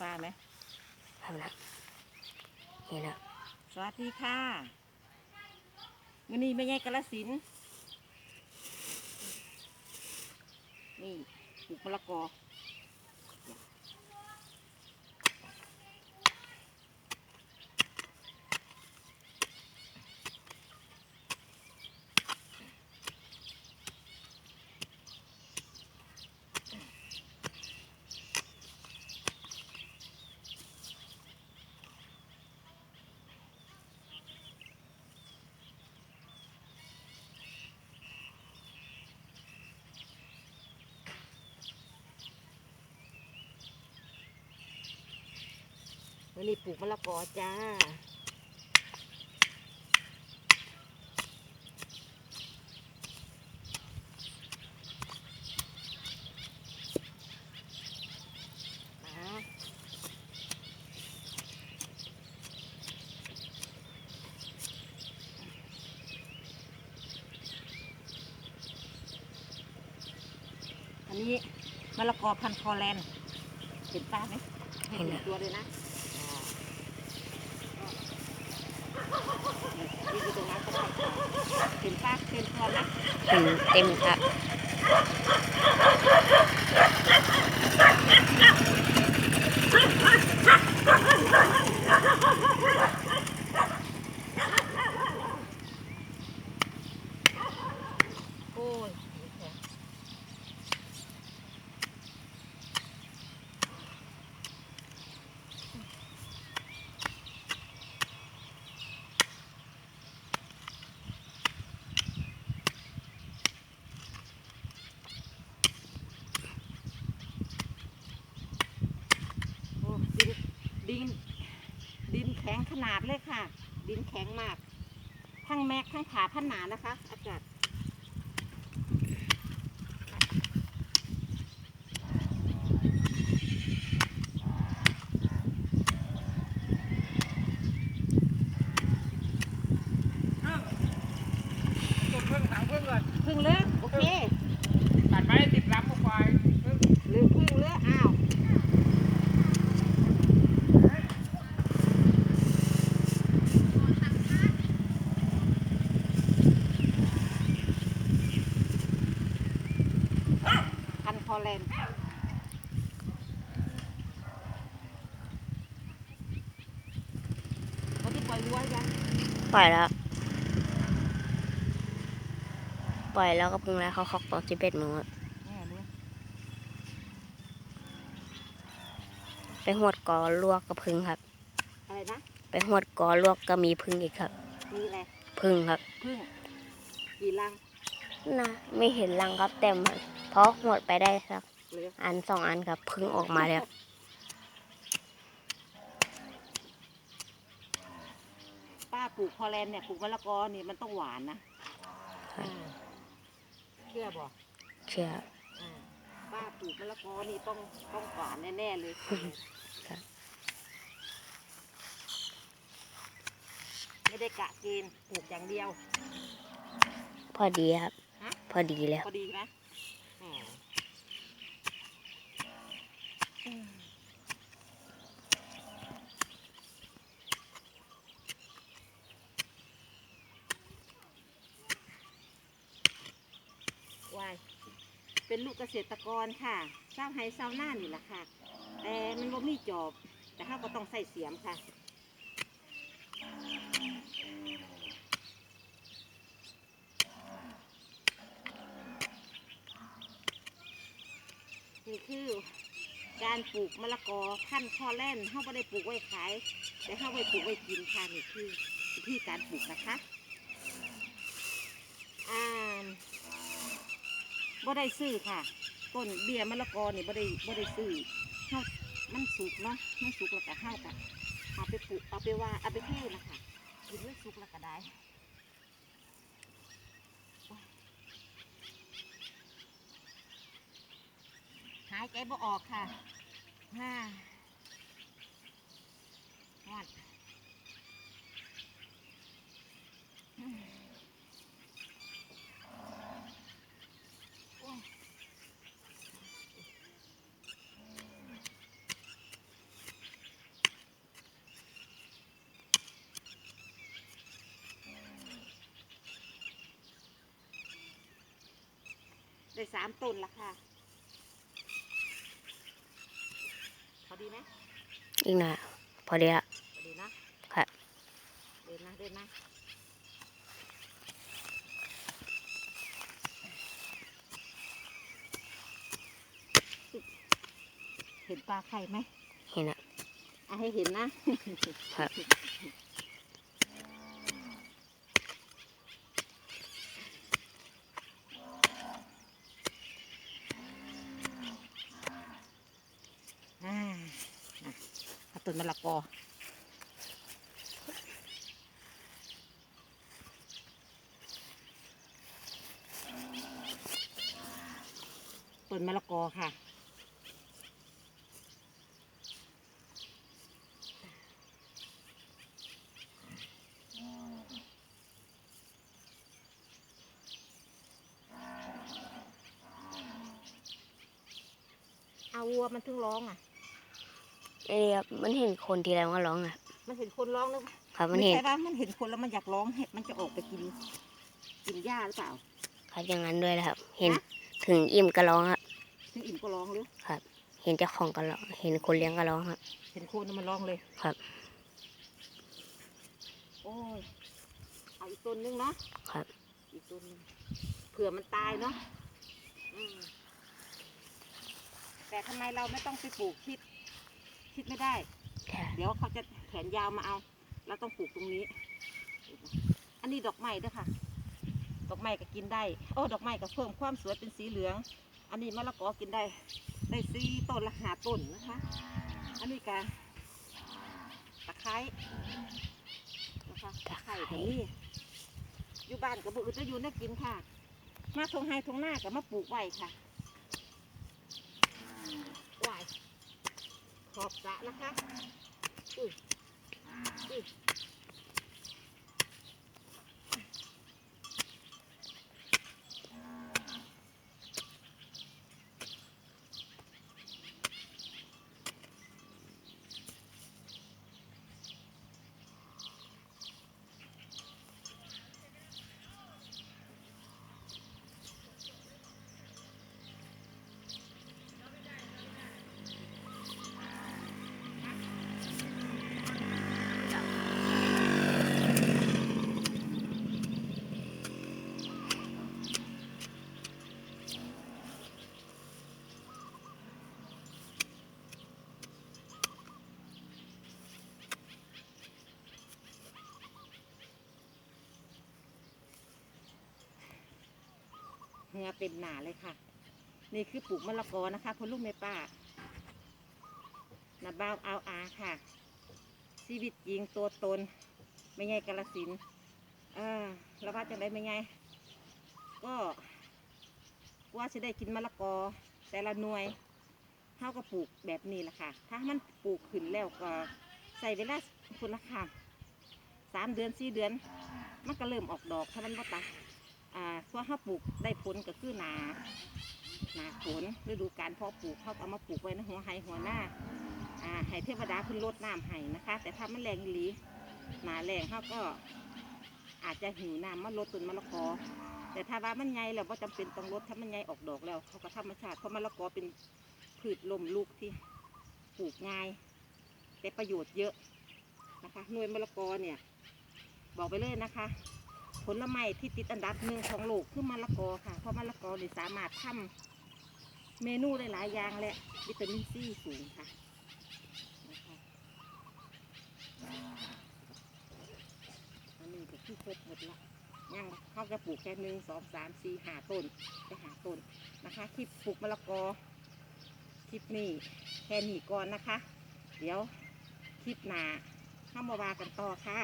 ฟ้าไหมทำนะนี่นะสวัสดีค่ะวันนี้ไม่ใช่กาลสินธุ์นี่ปลูกมะละกอ วันนี้ปลูกมะละกอจ้ามาอันนี้มะละกอพันธุ์คอแลนด์เห็นป้าไหมเห็นตัวเลยนะ ยืนอยู่ตรงนั้นก็ได้เห็นป้าเห็นตัวนะถึงเต็มครับ โอ้ยโอ้ดินดิน ดิน แข็งขนาดเลยค่ะ ดินแข็งมาก ทั้งแม็กทั้งขาทั้งหนานะคะ อากาศจุดเพิ่งหางเพิ่งก่อนพึ่งเลือกโอเค ตัดไม้ติดลำเข้าไปเพิ่ง หรือพึ่งเลือกอ้าว พันคอ แลนด์เขาที่ปล่อยวัวยังปล่อยแล้ว ปล่อยแล้วก็พึ่งแล้วเขาคอกตอนสิบเอ็ดโมงอะแน่เลยไปหวดกอลวกกับพึ่งครับ อะไรนะไปหวดกอลวกก็มีพึ่งอีกครับ มีอะไรพึ่งครับ พึ่งกี่ลังนะไม่เห็นรังครับแต่มัน เพราะหวดไปได้สักอันสองอันครับพึ่งออกมาแล้วป้าปลูกพอแลนเนี่ยปลูกมะละกอนี่มันต้องหวานนะเชื่อบอกเชื่อป้าปลูกมะละกอนี่ต้องต้องหวานแน่ๆเลยไม่ได้กะกณฑ์ปลูกอย่างเดียว พอดีครับ พอดีแล้ว พอดีไหม วายเป็นลูกเกษตรกรค่ะเศร้าไฮเศร้าหน้านี่แหละค่ะ แต่มันบ่มีจอบ แต่เขาก็ต้องใส่เสียมค่ะ นี่คือการปลูกมะละกอพันธุ์คอแลนด์เขาไม่ได้ปลูกไว้ขาย แต่เขาไว้ปลูกไว้กินค่ะนี่คือวิธีการปลูกนะคะอ่าบ่ได้ซื้อค่ะต้นเบี้ยมะละกอนี่บ่ได้บ่ได้ซื้อเขามันสุกเนาะมันสุกแล้วก็เข้ากันเอาไปปลูกเอาไปว่าเอาไปเทนะคะกินไม่สุกแล้วก็ได้ หายใจบ่ออกค่ะห้าหอดได้สามต้นละค่ะ ดีไหมอีกหน่อยพอดีละพอดีนะค่ะเดินนะเดินนะเห็นปลาไข่ไหมเห็นอะอะให้เห็นนะครับ อ่าอะเอา ต้นมะละกอต้นมะละกอค่ะ เอาวัวมันถึงร้องอะ เอ้ยครับมันเห็นคนทีไรมันก็ร้องอะมันเห็นคนร้องแล้วครับมันไม่เห็น ใช่ว่ามันเห็นคนแล้วมันอยากร้องเห็ดมันจะออกไปกินกินหญ้าหรือเปล่า ครับอย่างนั้นด้วยนะครับ เห็นฮะ ถึงอิ่มก็ร้องอะถึงอิ่มก็ร้องหรือเห็นเจ้าของก็ร้อง เห็นคนเลี้ยงก็ร้องครับ เห็นคนแล้วมันร้องเลยครับ โอ้ยเอาอีกต้นนึงเนาะครับ อีกต้นนึงเผื่อมันตายเนาะอืมแต่ทำไมเราไม่ต้องไปปลูกคิ ดคิดไม่ได้ใช่เดี๋ยวเขาจะแขนยาวมาเอา เราต้องปลูกตรงนี้ อันนี้ดอกไม้ด้วยค่ะ ดอกไม้ก็กินได้ โอ้ดอกไม้ก็เพิ่มความสวยเป็นสีเหลือง อันนี้มะละกอกินได้ ได้สี่ต้นละหาต้นนะคะ อันนี้ก็ตะไคร้นะคะตะไคร้ตรงนี้อยู่บ้านกับบุตรจะอยู่น่ากินค่ะ มาทงไฮทงหน้ากับมาปลูกไว้ค่ะไว้ ขอบสระนะคะอุ้ยอุ้ย เต็มหนาเลยค่ะ นี่คือปลูกมะละกอนะคะพ่อลูกแม่ป้านาบ้าวเอาอาค่ะ ชีวิตจริงตัวตน ไม่ไงกาลสินเออแล้วว่าจะได้ไม่ไงก็ว่าจะได้กินมะละกอ แต่ละหน่วยเท่ากับปลูกแบบนี้แหละค่ะ ถ้ามันปลูกขึ้นแล้วก็ใส่เวลาคุณละค่ะสามเดือนสี่เดือน มันก็เริ่มออกดอกถ้ามันบ่ตัด อ่าพอเขาปลูกได้ผลก็คือหนาหนาฝนฤดูการเพาะปลูกเขาเอามาปลูกไว้ในหัวไฮหัวหน้าอ่าให้เทวดาขึ้นรดน้ำให้นะคะ แต่ถ้ามันแรงหลีหนาแรงเขาก็อาจจะหิวน้ำมาลดต้นมะละกอ แต่ถ้าว่ามันใหญ่แล้วว่าจำเป็นต้องลดถ้ามันใหญ่ออกดอกแล้วเขาก็ธรรมชาติเพราะมะละกอเป็นพืชลมลูกที่ปลูกง่าย แต่ประโยชน์เยอะนะคะหน่วยมะละกอเนี่ย บอกไปเลยนะคะ ผลไม้ที่ติดอันดับหนึ่งของโลกคือมะละกอค่ะ เพราะมะละกอนี่สามารถทำเมนูได้หลายอย่างและวิตามินซีสูงค่ะนะคะอันนี้ก็คือครบหมดละยังเขาจะปลูกแค่หนึ่งสองสามสี่ห้าต้นไปหาต้นนะคะคลิปปลูกมะละกอคลิปนี้แค่นี้ก่อนนะคะ เดี๋ยวคลิปหน้าข้ามาวากันต่อค่ะ